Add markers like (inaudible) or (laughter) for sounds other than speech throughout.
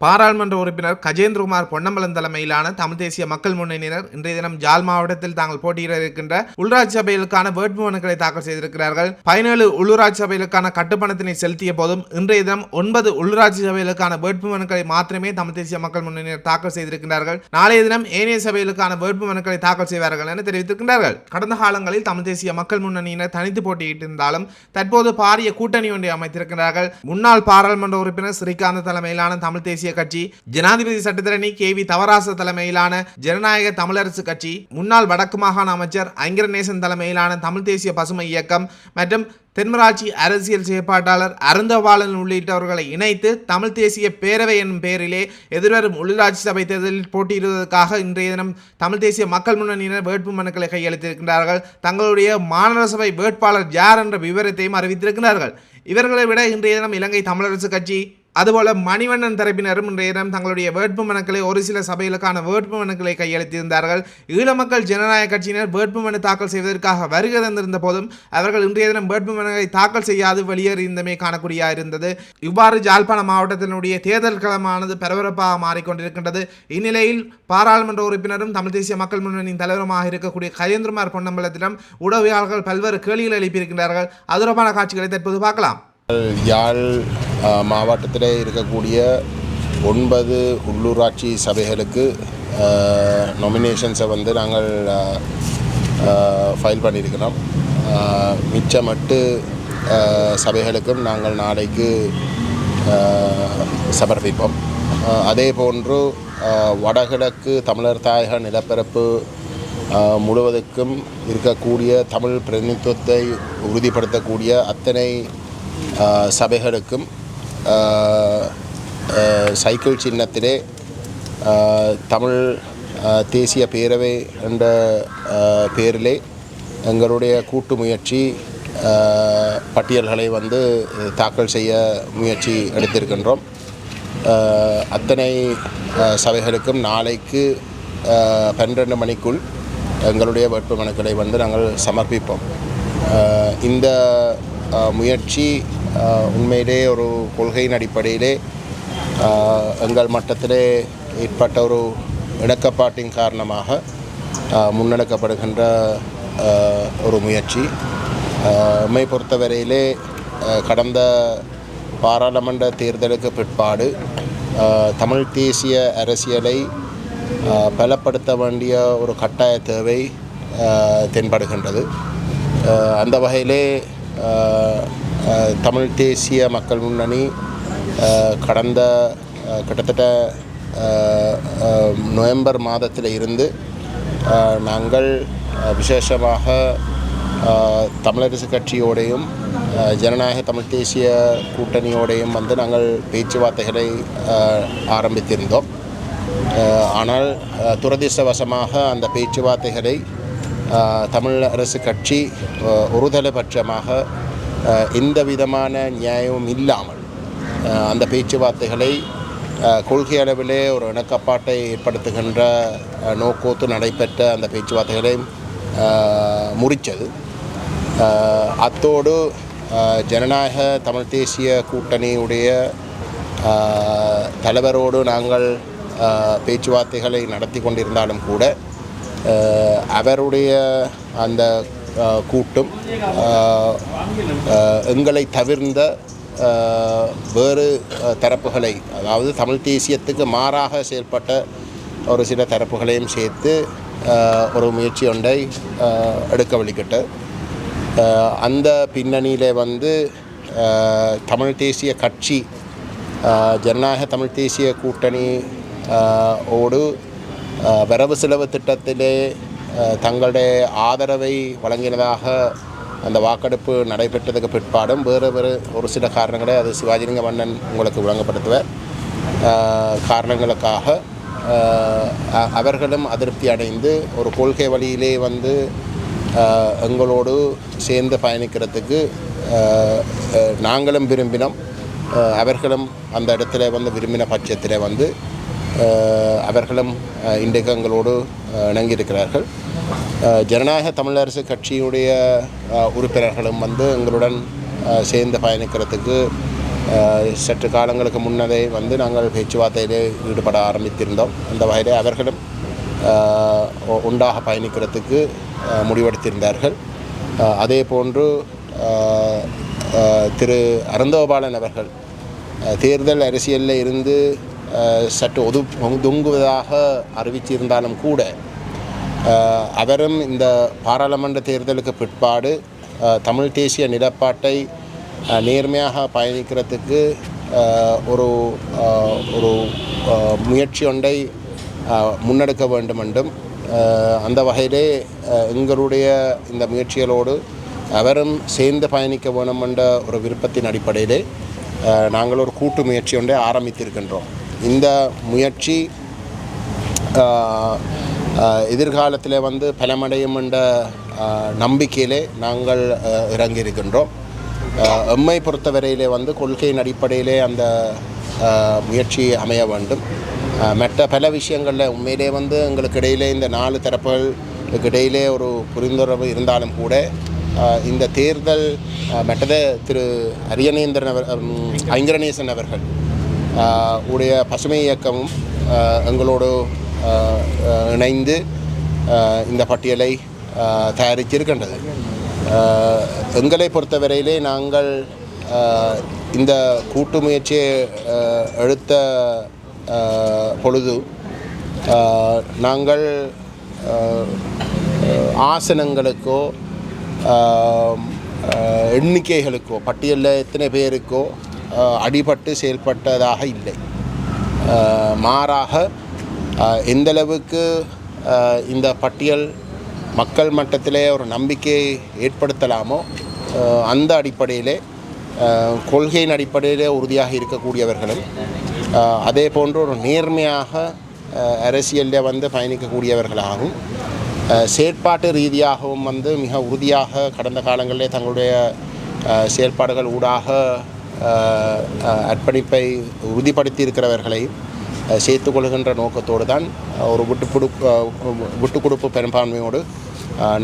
பாராளுமன்ற உறுப்பினர் கஜேந்திரகுமார் பொன்னம்பலம் தலைமையிலான தமிழ் தேசிய மக்கள் முன்னணியினர் இன்றைய தினம் ஜால் மாவட்டத்தில் தாங்கள் போட்டியிட இருக்கின்ற உள்ளாட்சி சபைகளுக்கான வேட்புமனுக்களை தாக்கல் செய்திருக்கிறார்கள். பதினேழு உள்ளூராட்சி சபைகளுக்கான கட்டுப்பணத்தினை செலுத்திய போதும் இன்றைய தினம் ஒன்பது உள்ளூராட்சி சபைகளுக்கான வேட்புமனுக்களை மாத்திரமே தமிழ் தேசிய மக்கள் முன்னணியினர் தாக்கல் செய்திருக்கிறார்கள் நாளைய தினம் ஏனைய சபைகளுக்கான வேட்புமனுக்களை தாக்கல் செய்வார்கள் என தெரிவித்திருக்கிறார்கள் கடந்த காலங்களில் தமிழ் தேசிய மக்கள் முன்னணியினர் தனித்து போட்டியிட்டிருந்தாலும் தற்போது பாரிய கூட்டணி ஒன்றை அமைத்திருக்கிறார்கள் முன்னாள் பாராளுமன்ற உறுப்பினர் ஸ்ரீகாந்த் தலைமையிலான தமிழ் தேசிய கட்சி ஜனாதிபதி சட்டத்தரணி கே வி தவராச தலைமையிலான ஜனநாயக தமிழரசு கட்சி முன்னாள் வடக்கு மாகாண அமைச்சர் ஐங்கரநேசன் தலைமையிலான தமிழ் தேசிய பசுமை இயக்கம் மற்றும் தென்மராட்சி அரசியல் செயற்பாட்டாளர் அருந்தவாளன் உள்ளிட்டவர்களை இணைத்து தமிழ் தேசிய பேரவை என்னும் பெயரிலே எதிர்வரும் உள்ளாட்சி சபை தேர்தலில் போட்டியிடுவதற்காக இன்றைய தினம் தமிழ் தேசிய மக்கள் முன்னணியினர் வேட்பு மனுக்களை கையளித்திருக்கிறார்கள் தங்களுடைய மாநகர சபை வேட்பாளர் யார் என்ற விவரத்தையும் அறிவித்திருக்கிறார்கள் இவர்களை விட இன்றைய தினம் இலங்கை தமிழரசு கட்சி அதுபோல மணிவண்ணன் தரப்பினரும் இன்றைய தினம் தங்களுடைய வேட்பு மனுக்களை ஒரு சில சபைகளுக்கான வேட்பு மனுக்களை கையெழுத்தியிருந்தார்கள் ஈழ மக்கள் ஜனநாயக கட்சியினர் வேட்பு மனு தாக்கல் செய்வதற்காக வருகை தந்திருந்த போதும் அவர்கள் இன்றைய தினம் வேட்பு மனுவை தாக்கல் செய்யாது வெளியேறியிருந்தமே காணக்கூடியா இருந்தது இவ்வாறு ஜாழ்ப்பாண மாவட்டத்தினுடைய தேர்தல் களமானது பரபரப்பாக மாறிக்கொண்டிருக்கின்றது. இந்நிலையில் பாராளுமன்ற உறுப்பினரும் தமிழ் தேசிய மக்கள் முன்னணியின் தலைவருமாக இருக்கக்கூடிய கஜேந்திரமார் பொன்னம்பலத்திடம் உடவியாளர்கள் பல்வேறு கேள்விகள் எழுப்பியிருக்கின்றார்கள். அது தொடர்பான காட்சிகளை தற்போது பார்க்கலாம். யாழ் மாவட்டத்தில் இருக்கக்கூடிய ஒன்பது உள்ளூராட்சி சபைகளுக்கு நொமினேஷன்ஸை வந்து நாங்கள் ஃபைல் பண்ணியிருக்கிறோம். மிச்சமட்டு சபைகளுக்கும் நாங்கள் நாளைக்கு சமர்ப்பிப்போம். அதே போன்று வடகிழக்கு தமிழர் தாயக நிலப்பரப்பு முழுவதுக்கும் இருக்கக்கூடிய தமிழ் பிரதிநிதித்துவத்தை உறுதிப்படுத்தக்கூடிய அத்தனை சபைகளுக்கும் சைக்கிள் சின்னத்திலே தமிழ் தேசிய பேரவை என்ற பேரிலே எங்களுடைய கூட்டு முயற்சி பட்டியல்களை வந்து தாக்கல் செய்ய முயற்சி எடுத்திருக்கின்றோம். அத்தனை சபைகளுக்கும் நாளைக்கு பன்னிரெண்டு மணிக்குள் எங்களுடைய வேட்புமனுக்களை வந்து நாங்கள் சமர்ப்பிப்போம். இந்த முயற்சி உண்மையிலே ஒரு கொள்கையின் அடிப்படையிலே எங்கள் மட்டத்திலே ஏற்பட்ட ஒரு இணக்கப்பாட்டின் காரணமாக முன்னெடுக்கப்படுகின்ற ஒரு முயற்சி. அ, எம்மை பொறுத்தவரையிலே கடந்த பாராளுமன்ற தேர்தலுக்கு பிற்பாடு தமிழ் தேசிய அரசியலை பலப்படுத்த வேண்டிய ஒரு கட்டாய தேவை தென்படுகின்றது. அந்த வகையிலே தமிழ் தேசிய மக்கள் முன்னணி கடந்த கிட்டத்தட்ட நவம்பர் மாதத்தில் இருந்து நாங்கள் விசேஷமாக தமிழரசு கட்சியோடையும் ஜனநாயக தமிழ் தேசிய கூட்டணியோடையும் வந்து நாங்கள் பேச்சுவார்த்தைகளை ஆரம்பித்திருந்தோம். ஆனால் துரதிர்ஷ்டவசமாக அந்த பேச்சுவார்த்தைகளை தமிழ் அரசு கட்சி அஹ், ஒருதலைபட்சமாக எந்த விதமான நியாயமும் இல்லாமல் அந்த பேச்சுவார்த்தைகளை கொள்கை அளவிலே ஒரு இணக்கப்பாட்டை ஏற்படுத்துகின்ற நோக்கோத்து நடைபெற்ற அந்த பேச்சுவார்த்தைகளை முறித்தது. அத்தோடு ஜனநாயக தமிழ் தேசிய கூட்டணியுடைய தலைவரோடு நாங்கள் பேச்சுவார்த்தைகளை நடத்தி கொண்டிருந்தாலும் கூட அவருடைய அந்த கூட்டும் எங்களை தவிர்ந்த வேறு தரப்புகளை அதாவது தமிழ் தேசியத்துக்கு மாறாக செயல்பட்ட ஒரு சில தரப்புகளையும் சேர்த்து ஒரு முயற்சி ஒன்றை எடுக்க வழிகிட்டு அந்த பின்னணியில் வந்து தமிழ் தேசிய கட்சி ஜனநாயக தமிழ் தேசிய கூட்டணி ஓடு வரவு செலவு திட்டத்திலே தங்களுடைய ஆதரவை வழங்கினதாக அந்த வாக்கெடுப்பு நடைபெற்றதுக்கு பிற்பாடும் வேறு வேறு ஒரு சில காரணங்களை அது சிவாஜிலிங்க மன்னன் உங்களுக்கு வழங்கப்படுத்துவர் காரணங்களுக்காக அவர்களும் அதிருப்தி அடைந்து ஒரு கொள்கை வழியிலே வந்து எங்களோடு சேர்ந்து பயணிக்கிறதுக்கு நாங்களும் விரும்பினோம். அவர்களும் அந்த இடத்துல வந்து விரும்பின பட்சத்தில் வந்து அவர்களும் இன்றைக்கு எங்களோடு இணங்கியிருக்கிறார்கள். ஜனநாயக தமிழரசு கட்சியுடைய உறுப்பினர்களும் வந்து எங்களுடன் சேர்ந்து பயணிக்கிறதுக்கு சற்று காலங்களுக்கு முன்னதே வந்து நாங்கள் பேச்சுவார்த்தையிலே ஈடுபட ஆரம்பித்திருந்தோம். அந்த வகையிலே அவர்களும் உண்டாக பயணிக்கிறதுக்கு முடிவெடுத்திருந்தார்கள். அதே போன்று திரு அருந்தோபாலன் அவர்கள் தேர்தல் அரசியலில் இருந்து சற்று ஒது ஒதுங்குவதாக அறிவித்திருந்தாலும் கூட அவரும் இந்த பாராளுமன்ற தேர்தலுக்கு பிற்பாடு தமிழ் தேசிய நிலப்பாட்டை நேர்மையாக பயணிக்கிறதுக்கு ஒரு ஒரு முயற்சி ஒன்றை முன்னெடுக்க வேண்டும் என்றும் அந்த வகையிலே எங்களுடைய இந்த முயற்சிகளோடு அவரும் சேர்ந்து பயணிக்க வேண்டும் என்ற ஒரு விருப்பத்தின் அடிப்படையிலே நாங்கள் ஒரு கூட்டு முயற்சி ஒன்றை ஆரம்பித்திருக்கின்றோம். இந்த முயற்சி எதிர்காலத்தில் வந்து பலமடையும் என்ற நம்பிக்கையிலே நாங்கள் இறங்கியிருக்கின்றோம். எம்மை பொறுத்தவரையிலே வந்து கொள்கையின் அடிப்படையிலே அந்த முயற்சி அமைய வேண்டும். மற்ற பல விஷயங்களில் உண்மையிலே வந்து எங்களுக்கு இடையிலே இந்த நாலு தரப்புகளுக்கு இடையிலே ஒரு புரிந்துணர்வு இருந்தாலும் கூட இந்த தேர்தல் ஆஹ், மற்றது திரு அரியநேந்திரன் அவர் ஐங்கரநேசன் அவர்கள் உடைய பசுமை இயக்கமும் எங்களோடு இணைந்து இந்த பட்டியலை தயாரித்திருக்கின்றது. எங்களை பொறுத்தவரையிலே நாங்கள் இந்த கூட்டு முயற்சியை எடுத்த பொழுது நாங்கள் ஆசனங்களுக்கோ எண்ணிக்கைகளுக்கோ பட்டியலில் எத்தனை பேருக்கோ அடிபட்டு செயல்பட்டதாக இல்லை. மாறாக எந்தளவுக்கு இந்த பட்டியல் மக்கள் மட்டத்திலே ஒரு நம்பிக்கையை ஏற்படுத்தலாமோ அந்த அடிப்படையிலே கொள்கையின் அடிப்படையிலே உறுதியாக இருக்கக்கூடியவர்களும் அதே போன்று ஒரு நேர்மையாக அரசியலில் வந்து பயணிக்கக்கூடியவர்களாகவும் செயற்பாட்டு ரீதியாகவும் வந்து மிக உறுதியாக கடந்த காலங்களிலே தங்களுடைய செயற்பாடுகள் ஊடாக அர்ப்பணிப்பை உறுதிப்படுத்தியிருக்கிறவர்களை சேர்த்து கொள்கின்ற நோக்கத்தோடு தான் ஒரு விட்டு கொடுப்பு விட்டு கொடுப்பு பெரும்பான்மையோடு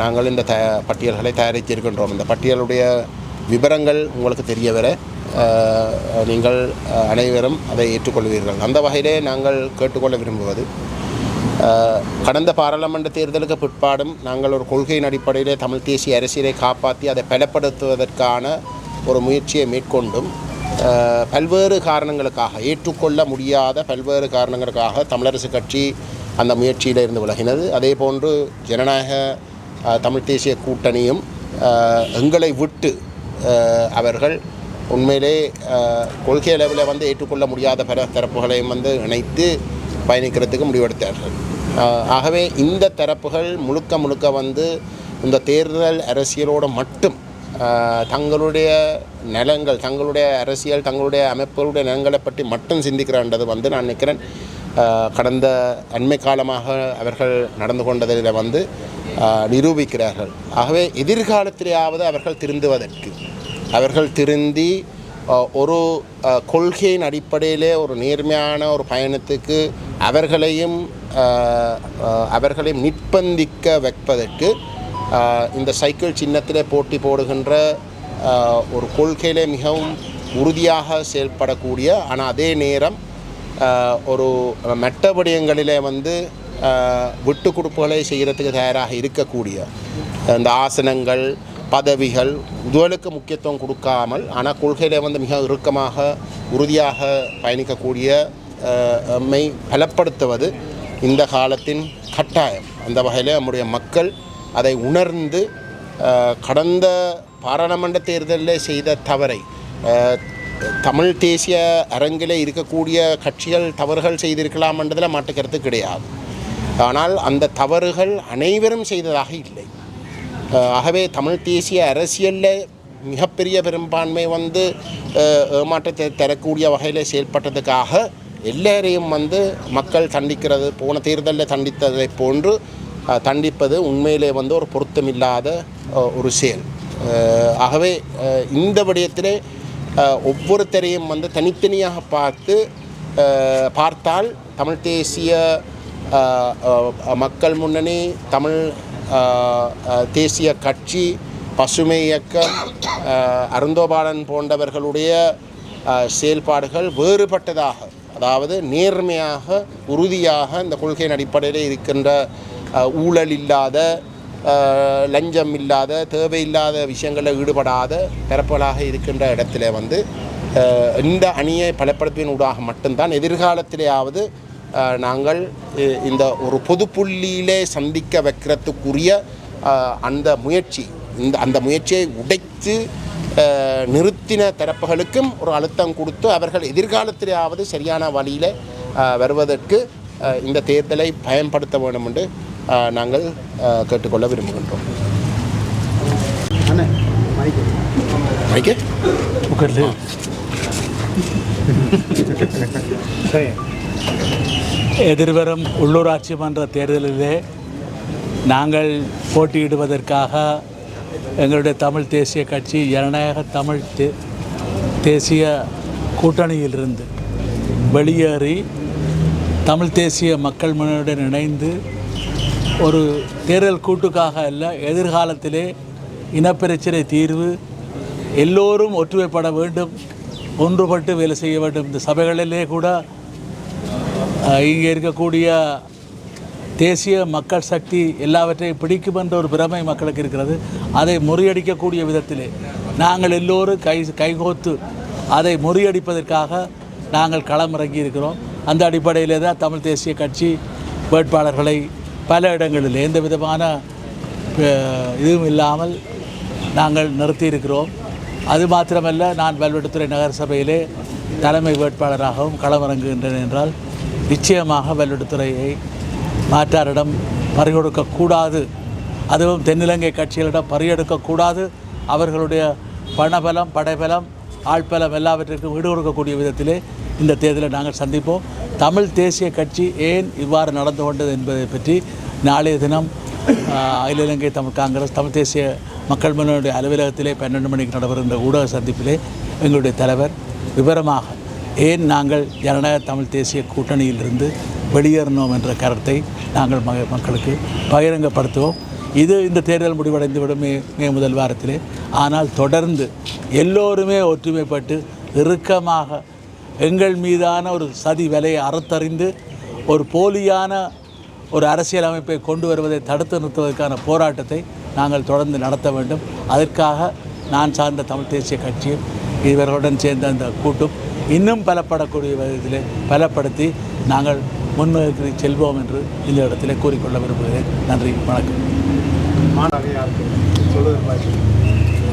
நாங்கள் இந்த த பட்டியல்களை தயாரித்திருக்கின்றோம். இந்த பட்டியலுடைய விவரங்கள் உங்களுக்கு தெரிய வர நீங்கள் அனைவரும் அதை ஏற்றுக்கொள்வீர்கள். அந்த வகையிலே நாங்கள் கேட்டுக்கொள்ள விரும்புவது கடந்த பாராளுமன்ற தேர்தலுக்கு பிற்பாடும் நாங்கள் ஒரு கொள்கையின் அடிப்படையிலே தமிழ் தேசிய அரசியலை காப்பாற்றி அதை பலப்படுத்துவதற்கான ஒரு முயற்சியை மேற்கொண்டும் பல்வேறு காரணங்களுக்காக ஏற்றுக்கொள்ள முடியாத பல்வேறு காரணங்களுக்காக தமிழரசு கட்சி அந்த முயற்சியில் இருந்து விலகினது. அதே போன்று ஜனநாயக தமிழ் தேசிய கூட்டணியும் எங்களை விட்டு அவர்கள் உண்மையிலே கொள்கை அளவில் வந்து ஏற்றுக்கொள்ள முடியாத பல தரப்புகளையும் வந்து இணைத்து பயணிக்கிறதுக்கு முடிவெடுத்தார்கள். ஆகவே இந்த தரப்புகள் முழுக்க முழுக்க வந்து இந்த தேர்தல் அரசியலோடு மட்டும் தங்களுடைய நிலங்கள் தங்களுடைய அரசியல் தங்களுடைய அமைப்புகளுடைய நிலங்களை பற்றி மட்டும் சிந்திக்கிறான்றது வந்து நான் நினைக்கிறேன். கடந்த அண்மை காலமாக அவர்கள் நடந்து கொண்டதில் வந்து நிரூபிக்கிறார்கள். ஆகவே எதிர்காலத்திலேயாவது அவர்கள் திருந்துவதற்கு அவர்கள் திருந்தி ஒரு கொள்கையின் அடிப்படையிலே ஒரு நேர்மையான ஒரு பயணத்துக்கு அவர்களையும் அவர்களையும் நிர்பந்திக்க வைப்பதற்கு இந்த சைக்கிள் சின்னத்திலே போட்டி போடுகின்ற ஒரு கொள்கையிலே மிகவும் உறுதியாக செயல்படக்கூடிய ஆனால் அதே நேரம் ஒரு மெட்டபடியங்களிலே வந்து விட்டு கொடுப்புகளை செய்கிறதுக்கு தயாராக இருக்கக்கூடிய இந்த ஆசனங்கள் பதவிகள் இதுகளுக்கு முக்கியத்துவம் கொடுக்காமல் ஆனால் கொள்கையிலே வந்து மிக இறுக்கமாக உறுதியாக பயணிக்கக்கூடிய மை பலப்படுத்துவது இந்த காலத்தின் கட்டாயம். அந்த வகையில் நம்முடைய மக்கள் அதை உணர்ந்து கடந்த பாராளுமன்ற தேர்தலில் செய்த தவறை தமிழ் தேசிய அரங்கிலே இருக்கக்கூடிய கட்சிகள் தவறுகள் செய்திருக்கலாம் என்றதில் மாட்டுக்கிறது கிடையாது. ஆனால் அந்த தவறுகள் அனைவரும் செய்ததாக இல்லை. ஆகவே தமிழ் தேசிய அரசியலில் மிகப்பெரிய பெரும்பான்மை வந்து ஏமாற்றத்தை தரக்கூடிய வகையில் செயல்பட்டதுக்காக எல்லாரையும் வந்து மக்கள் தண்டிக்கிறது போன தேர்தலில் தண்டித்ததை போன்று தண்டிப்பது உண்மையிலே வந்து ஒரு பொருத்தமில்லாத ஒரு செயல். ஆகவே இந்த விடயத்திலே ஒவ்வொருத்தரையும் வந்து தனித்தனியாக பார்த்து பார்த்தால் தமிழ் தேசிய மக்கள் முன்னணி தமிழ் தேசிய கட்சி பசுமை இயக்கம் அருந்தோபாலன் போன்றவர்களுடைய செயல்பாடுகள் வேறுபட்டதாக அதாவது நேர்மையாக உறுதியாக இந்த கொள்கையின் அடிப்படையில் இருக்கின்ற ஊழல் இல்லாத லஞ்சம் இல்லாத தேவையில்லாத விஷயங்களில் ஈடுபடாத பரப்பலாக இருக்கின்ற இடத்துல வந்து இந்த அணியை பலப்படுத்துவின் ஊடாக மட்டும்தான் எதிர்காலத்திலேயாவது நாங்கள் இந்த ஒரு பொது புள்ளியிலே சந்திக்க வைக்கிறதுக்குரிய அந்த முயற்சி இந்த அந்த முயற்சியை உடைத்து நிறுத்தின தரப்புகளுக்கும் ஒரு அழுத்தம் கொடுத்து அவர்கள் எதிர்காலத்திலேயாவது சரியான வழியில் வருவதற்கு இந்த தேர்தலை பயன்படுத்த வேண்டும் என்று நாங்கள் கேட்டுக்கொள்ள விரும்புகின்றோம். மைக்கு எதிர்வரும் உள்ளூராட்சி மன்ற தேர்தலிலே நாங்கள் போட்டியிடுவதற்காக எங்களுடைய தமிழ் தேசிய கட்சி ஜனநாயக தமிழ் தே தேசிய கூட்டணியிலிருந்து வெளியேறி தமிழ் தேசிய மக்கள் முன்னணியுடன் இணைந்து ஒரு தேர்தல் கூட்டுக்காக அல்ல எதிர்காலத்திலே இனப்பிரச்சனை தீர்வு எல்லோரும் ஒற்றுமைப்பட வேண்டும் ஒன்றுபட்டு வேலை செய்ய வேண்டும். இந்த சபைகளிலே கூட இங்கே இருக்கக்கூடிய தேசிய மக்கள் சக்தி எல்லாவற்றையும் பிடிக்கும் என்ற ஒரு பிரமை மக்களுக்கு இருக்கிறது. அதை முறியடிக்கக்கூடிய விதத்திலே நாங்கள் எல்லோரும் கை கைகோத்து அதை முறியடிப்பதற்காக நாங்கள் களமிறங்கி இருக்கிறோம் அந்த அடிப்படையிலே தான் தமிழ் தேசிய கட்சி வேட்பாளர்களை பல இடங்களில் எந்த விதமான இதுவும் இல்லாமல் நாங்கள் நிறுத்தியிருக்கிறோம். அது மாத்திரமல்ல நான் வல்வெட்டுத்துறை நகர சபையிலே தலைமை வேட்பாளராகவும் களமிறங்குகின்றேன் என்றால் நிச்சயமாக வல்வெட்டுத்துறையை மாற்றாரிடம் பறிகொடுக்கக்கூடாது. அதுவும் தென்னிலங்கை கட்சிகளிடம் பறியெடுக்கக்கூடாது. அவர்களுடைய பணபலம் படைபலம் ஆட்பலம் எல்லாவற்றிற்கும் ஈடு கொடுக்கக்கூடிய விதத்திலே இந்த தேர்தலை நாங்கள் சந்திப்போம். தமிழ் தேசிய கட்சி ஏன் இவ்வாறு நடந்து கொண்டது என்பதை பற்றி நாளைய தினம் அகில இலங்கை தமிழ் காங்கிரஸ் தமிழ் தேசிய மக்கள் முன்னோடைய அலுவலகத்திலே பன்னெண்டு மணிக்கு நடைபெறுகின்ற ஊடக சந்திப்பிலே எங்களுடைய தலைவர் விவரமாக ஏன் நாங்கள் ஜனநாயக தமிழ் தேசிய கூட்டணியிலிருந்து வெளியேறினோம் என்ற கருத்தை நாங்கள் மக மக்களுக்கு பகிரங்கப்படுத்துவோம். இது இந்த தேர்தல் முடிவடைந்துவிடும் மே மே முதல் வாரத்திலே. ஆனால் தொடர்ந்து எல்லோருமே ஒற்றுமைப்பட்டு இறுக்கமாக எங்கள் மீதான ஒரு சதி விலையை அறுத்தறிந்து ஒரு போலியான ஒரு அரசியல் அமைப்பை கொண்டு வருவதை தடுத்து நிறுத்துவதற்கான போராட்டத்தை நாங்கள் தொடர்ந்து நடத்த வேண்டும். அதற்காக நான் சார்ந்த தமிழ் தேசிய கட்சியும் இவர்களுடன் சேர்ந்த அந்த கூட்டும் இன்னும் பலப்படக்கூடிய விதத்திலே பலப்படுத்தி நாங்கள் முன்னோக்கி செல்வோம் என்று இந்த இடத்திலே கூறிக்கொள்ள விரும்புகிறேன். நன்றி வணக்கம்.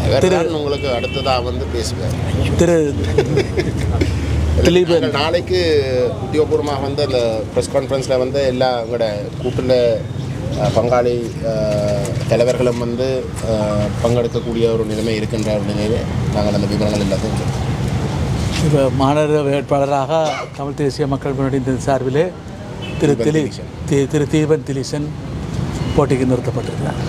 இவர்தான் உங்களுக்கு அடுத்ததாக வந்து பேசுவார். திரு (laughs) திலீபன் நாளைக்கு உத்தியோகபூர்வமாக வந்து அந்த ப்ரெஸ் கான்ஃபரன்ஸில் வந்து எல்லா எங்களோட கூட்டில் பங்காளி தலைவர்களும் வந்து பங்கெடுக்கக்கூடிய ஒரு நிலைமை இருக்கின்ற ஒரு நிலையில் நாங்கள் அந்த விவரங்கள் எல்லாத்தையும். இப்போ மாநகர வேட்பாளராக தமிழ் தேசிய மக்கள் முன்னணி சார்பிலே திரு திலி தி- திரு தீபன் திலீசன் போட்டிக்கு நிறுத்தப்பட்டிருக்கிறார்